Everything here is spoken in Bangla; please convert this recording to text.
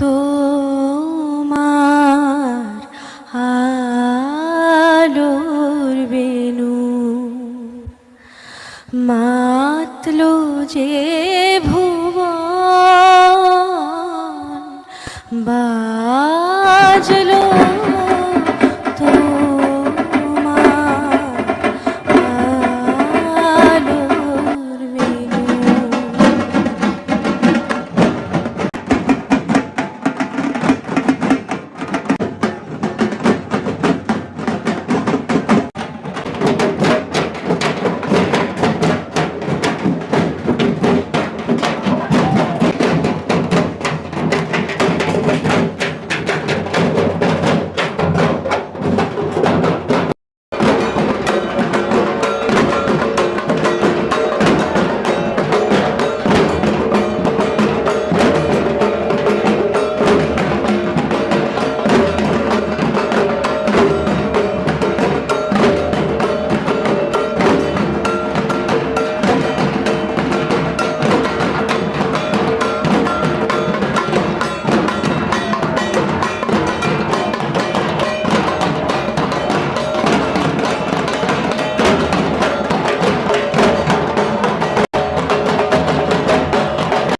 তোমার আলোর বেনু মাতলো যে ভুবন বাজলো